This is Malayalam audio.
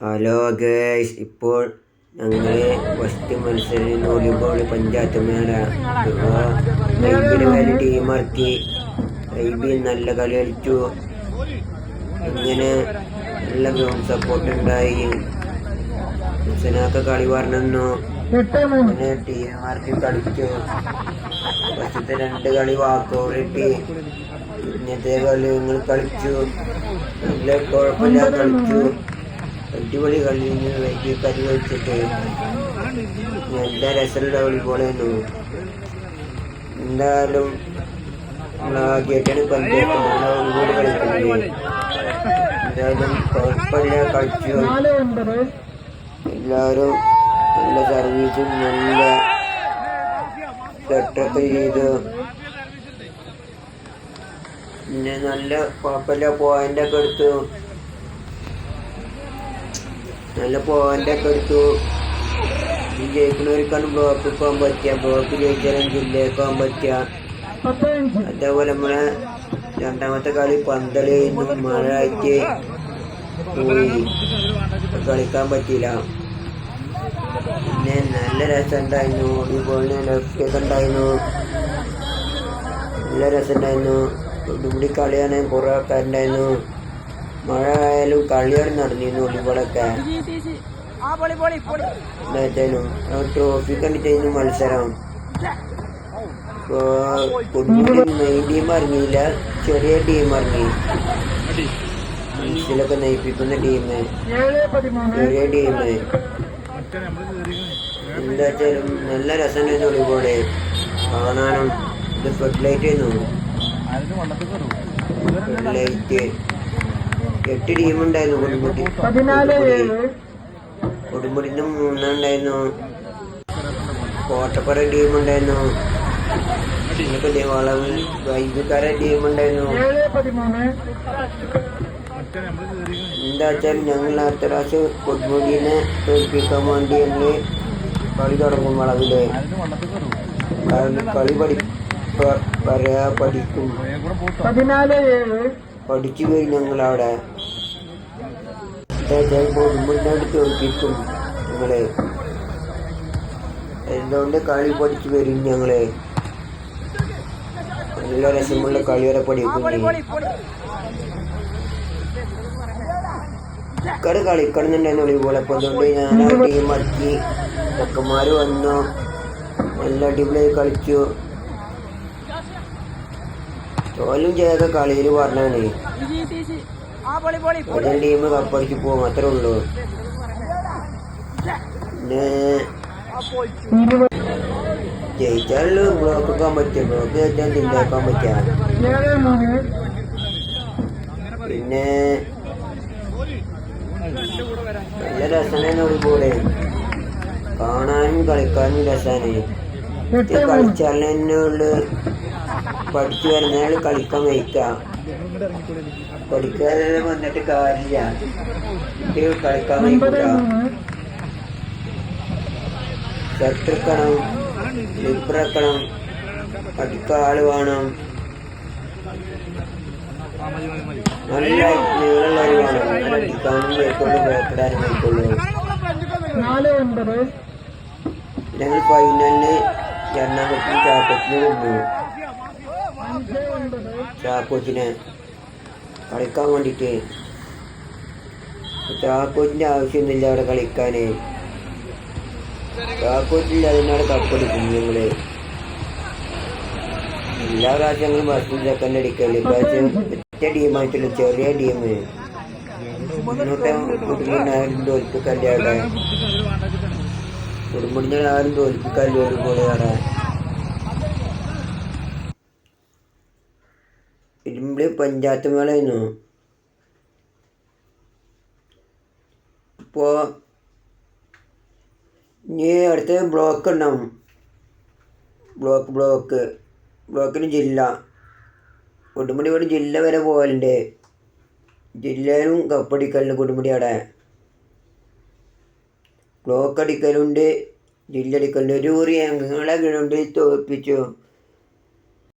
ഹലോ ഗേസ് ഇപ്പോൾ ഞങ്ങൾ ഫസ്റ്റ് മത്സരം വോളിബോൾ പഞ്ചായത്ത് മേള ഐബിന് വേണ്ടി ടീം ഇറക്കി ഐബി നല്ല കളി കളിച്ചു. ഇങ്ങനെ നല്ല ഗ്രൗണ്ട് സപ്പോർട്ട് ഉണ്ടായി. ഹുസനൊക്കെ കളി പറഞ്ഞു അങ്ങനെ ടീമാർക്ക് കളിച്ചു. ഫസ്റ്റത്തെ രണ്ട് കളി വാക്കോറിട്ടി ഇന്നത്തെ കളി നിങ്ങൾ കളിച്ചു. നല്ല കുഴപ്പമില്ല കളിച്ചു. അടിപൊളി കളി വൈകി കരി വെച്ചിട്ട് നല്ല രസമുള്ള വോളിബോളായിരുന്നു എന്തായാലും നമ്മളാദ്യമായിട്ടാണ് എന്തായാലും കുഴപ്പമില്ല നല്ല സർവീസും നല്ല സെറ്റപ്പ് ചെയ്ത്. പിന്നെ നല്ല കുഴപ്പമില്ല പോയിന്റൊക്കെ എടുത്തു. നല്ല പോയിന്റ് ഒക്കെ എടുത്തു. ജയിക്കുന്നവർക്കാണ് ബ്ലോക്ക് പോകാൻ പറ്റുക ബ്ലോക്ക് ജയിച്ചാലും ജില്ലയിൽ പോകാൻ പറ്റുക അതേപോലെ നമ്മളെ രണ്ടാമത്തെ കളി പന്തളിന്ന് മഴ ആയിട്ട് പോയി. കളിക്കാൻ പറ്റിയില്ല. പിന്നെ നല്ല രസമുണ്ടായിരുന്നു. ഇതുപോലെ ലൊക്കെ ഉണ്ടായിരുന്നു. നല്ല രസമുണ്ടായിരുന്നു. ഇവിടെ കളിയാണെങ്കിൽ കുറേ ആൾക്കാരുണ്ടായിരുന്നു. മഴ ആയാലും കളിയാണ് നടന്നിരുന്നു വോളിബോളൊക്കെ. ട്രോഫി കണ്ടിട്ടായിരുന്നു മത്സരം. മെയിൻ ടീം ഇറങ്ങിയില്ല ചെറിയ ടീം ഇറങ്ങി. മനസ്സിലൊക്കെ നയിപ്പിക്കുന്ന ടീം ചെറിയ ടീം എന്താ വെച്ചാലും നല്ല രസമുണ്ടായിരുന്നു വോളിബോൾ. കാണാനും. ഇത് ഫെഡ് ലൈറ്റ് ആയിരുന്നു. ഫെഡ് ലൈറ്റ് എട്ട് ടീം ഉണ്ടായിരുന്നു കൊടുമുടി. കൊടുമുടിന്റെ മൂന്നുണ്ടായിരുന്നു കോട്ടപ്പുറ ടീമുണ്ടായിരുന്നു പിന്നെ വളവിൽ ടീം ടീമുണ്ടായിരുന്നു എന്താ വെച്ചാൽ ഞങ്ങൾ അടുത്ത പ്രാവശ്യം കൊടുമുടിനെ തോൽപ്പിക്കാൻ വേണ്ടി ഞങ്ങൾ കളി തുടങ്ങും വളവിൽ. കളി പഠി പറയാ പഠിക്കും. പഠിച്ചു കഴിഞ്ഞ് ഞങ്ങളവിടെ കൊടുമുടിനോട് തോൽപ്പിക്കും ഞങ്ങളെ. എന്തുകൊണ്ട് കളി പഠിച്ചു വരും ഞങ്ങൾ? നല്ല രസമുള്ള കളി വരെ പഠിക്കും ഇക്കട് കളിക്കണമെന്നുണ്ടായിരുന്നു വോളിബോൾ അപ്പോൾ അതുകൊണ്ട് ഞാൻ ടീം ഇറക്കി. ചെക്കന്മാര് വന്നു. നല്ല അടിപൊളിയായി കളിച്ചു. തോലും ചെയ്ത കളിയിൽ പറഞ്ഞാണ്. ഒരു ടീം കപ്പടിച്ച് പോകും അത്രേ ഉള്ളൂ. പിന്നെ ബ്ലോക്കാൻ ബ്ലോക്ക് വെക്കാൻ പറ്റും. ബ്ലോക്ക് ജയിച്ചാൽ ജില്ലാക്കാൻ പറ്റാ. പിന്നെ നല്ല രസമാണ് വോളിബോൾ കാണാനും കളിക്കാനും രസമാണ് ഇത് കളിച്ചാൽ തന്നെ ഉള്ളു. പഠിച്ചു വരുന്നയാൾ കളിക്കാൻ വയ്ക്കാം പഠിക്കാതെ വന്നിട്ട് കാര്യമില്ല. കുട്ടികൾ കളിക്കാൻ വയ്ക്കൂല വെക്കണം പഠിക്കാൻ ആൾ വേണം. നല്ല നീളമുള്ളവർ വേണം. അടിക്കാനും വയ്ക്കുള്ളൂ ഞങ്ങൾ ഫൈനലിന് എറണാകുളത്തിന് ചാക്കോച്ചിന് കൊണ്ടു ചാക്കോച്ചിനെ കളിക്കാൻ വേണ്ടിയിട്ട് ചാക്കോച്ചിന്റെ ആവശ്യമൊന്നുമില്ല അവിടെ കളിക്കാന്. ചാക്കോച്ചില്ല അതിനാണ് കപ്പെടുക്കും ഞങ്ങൾ. എല്ലാ പ്രാവശ്യങ്ങളും ഫസ്റ്റ് സെക്കൻഡ് അടിക്കൽ. ഇപ്രാവശ്യം ഒറ്റ ടീമായിട്ടുള്ള ചെറിയ ടീം കുടുംബിനെ ആരും തോൽപ്പിക്കല്ലേ അവിടെ? കുടുംബിനെ ആരും തോൽപ്പിക്കല്ലേ ഒരു പോലെ അവിടെ ഇരുമ്പിളി പഞ്ചായത്ത് മേളായിരുന്നു അപ്പോൾ ഇനി അടുത്ത ബ്ലോക്ക് ഉണ്ടാവും. Block block. ബ്ലോക്കിന് ജില്ല. കൊടുമുടി ഇവിടെ ജില്ല വരെ പോകലുണ്ട് ജില്ലയിലും കപ്പടിക്കലുണ്ട് കൊടുമുടി അവിടെ. ബ്ലോക്ക് അടിക്കലുണ്ട് ജില്ല അടിക്കലുണ്ട്. ഒരു ഞങ്ങളെ ഗ്രൗണ്ടിൽ തോൽപ്പിച്ചു.